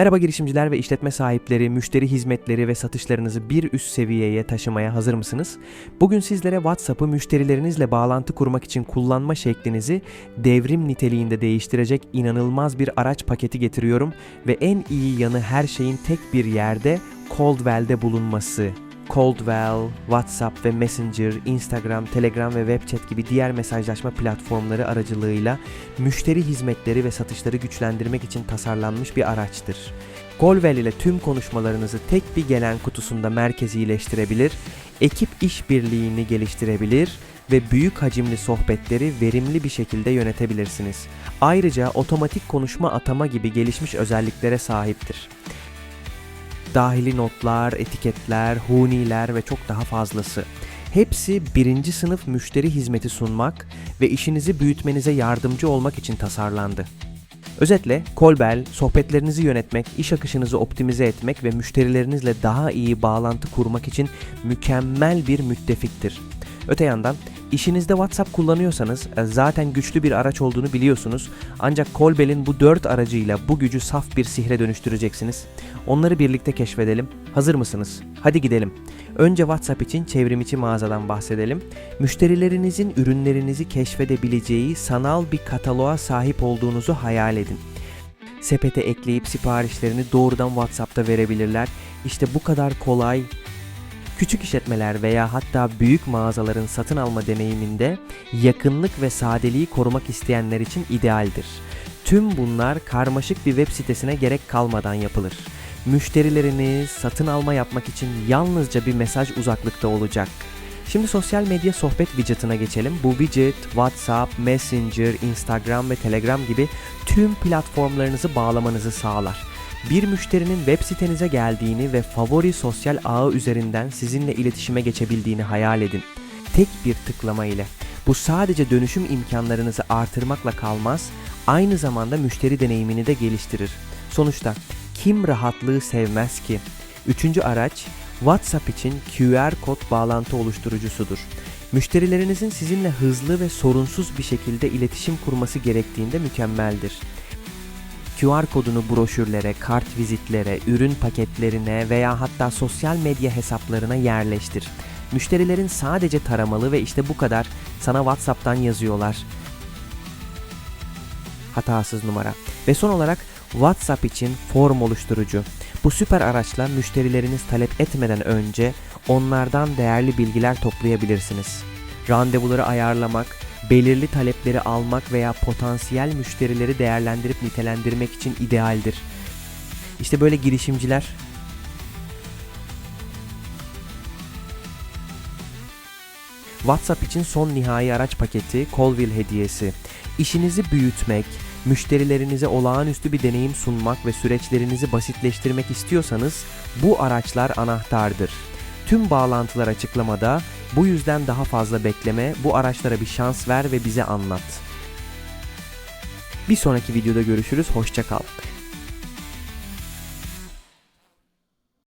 Merhaba girişimciler ve işletme sahipleri, müşteri hizmetleri ve satışlarınızı bir üst seviyeye taşımaya hazır mısınız? Bugün sizlere WhatsApp'ı müşterilerinizle bağlantı kurmak için kullanma şeklinizi devrim niteliğinde değiştirecek inanılmaz bir araç paketi getiriyorum ve en iyi yanı her şeyin tek bir yerde Coldwell'de bulunması. Coldwell, WhatsApp ve Messenger, Instagram, Telegram ve WebChat gibi diğer mesajlaşma platformları aracılığıyla müşteri hizmetleri ve satışları güçlendirmek için tasarlanmış bir araçtır. Coldwell ile tüm konuşmalarınızı tek bir gelen kutusunda merkezileştirebilir, ekip işbirliğini geliştirebilir ve büyük hacimli sohbetleri verimli bir şekilde yönetebilirsiniz. Ayrıca otomatik konuşma atama gibi gelişmiş özelliklere sahiptir dahili notlar, etiketler, huniler ve çok daha fazlası. Hepsi birinci sınıf müşteri hizmeti sunmak ve işinizi büyütmenize yardımcı olmak için tasarlandı. Özetle Kolbel, sohbetlerinizi yönetmek, iş akışınızı optimize etmek ve müşterilerinizle daha iyi bağlantı kurmak için mükemmel bir müttefiktir. Öte yandan işinizde WhatsApp kullanıyorsanız e, zaten güçlü bir araç olduğunu biliyorsunuz. Ancak Kolbel'in bu dört aracıyla bu gücü saf bir sihre dönüştüreceksiniz. Onları birlikte keşfedelim. Hazır mısınız? Hadi gidelim. Önce WhatsApp için çevrimiçi mağazadan bahsedelim. Müşterilerinizin ürünlerinizi keşfedebileceği sanal bir kataloğa sahip olduğunuzu hayal edin. Sepete ekleyip siparişlerini doğrudan WhatsApp'ta verebilirler. İşte bu kadar kolay, Küçük işletmeler veya hatta büyük mağazaların satın alma deneyiminde yakınlık ve sadeliği korumak isteyenler için idealdir. Tüm bunlar karmaşık bir web sitesine gerek kalmadan yapılır. Müşterileriniz satın alma yapmak için yalnızca bir mesaj uzaklıkta olacak. Şimdi sosyal medya sohbet widget'ına geçelim. Bu widget WhatsApp, Messenger, Instagram ve Telegram gibi tüm platformlarınızı bağlamanızı sağlar. Bir müşterinin web sitenize geldiğini ve favori sosyal ağı üzerinden sizinle iletişime geçebildiğini hayal edin. Tek bir tıklama ile. Bu sadece dönüşüm imkanlarınızı artırmakla kalmaz, aynı zamanda müşteri deneyimini de geliştirir. Sonuçta kim rahatlığı sevmez ki? Üçüncü araç WhatsApp için QR kod bağlantı oluşturucusudur. Müşterilerinizin sizinle hızlı ve sorunsuz bir şekilde iletişim kurması gerektiğinde mükemmeldir. QR kodunu broşürlere, kart vizitlere, ürün paketlerine veya hatta sosyal medya hesaplarına yerleştir. Müşterilerin sadece taramalı ve işte bu kadar sana WhatsApp'tan yazıyorlar. Hatasız numara. Ve son olarak WhatsApp için form oluşturucu. Bu süper araçla müşterileriniz talep etmeden önce onlardan değerli bilgiler toplayabilirsiniz. Randevuları ayarlamak, belirli talepleri almak veya potansiyel müşterileri değerlendirip nitelendirmek için idealdir. İşte böyle girişimciler WhatsApp için son nihai araç paketi Colville hediyesi. İşinizi büyütmek, müşterilerinize olağanüstü bir deneyim sunmak ve süreçlerinizi basitleştirmek istiyorsanız bu araçlar anahtardır. Tüm bağlantılar açıklamada. Bu yüzden daha fazla bekleme, bu araçlara bir şans ver ve bize anlat. Bir sonraki videoda görüşürüz, hoşça kal.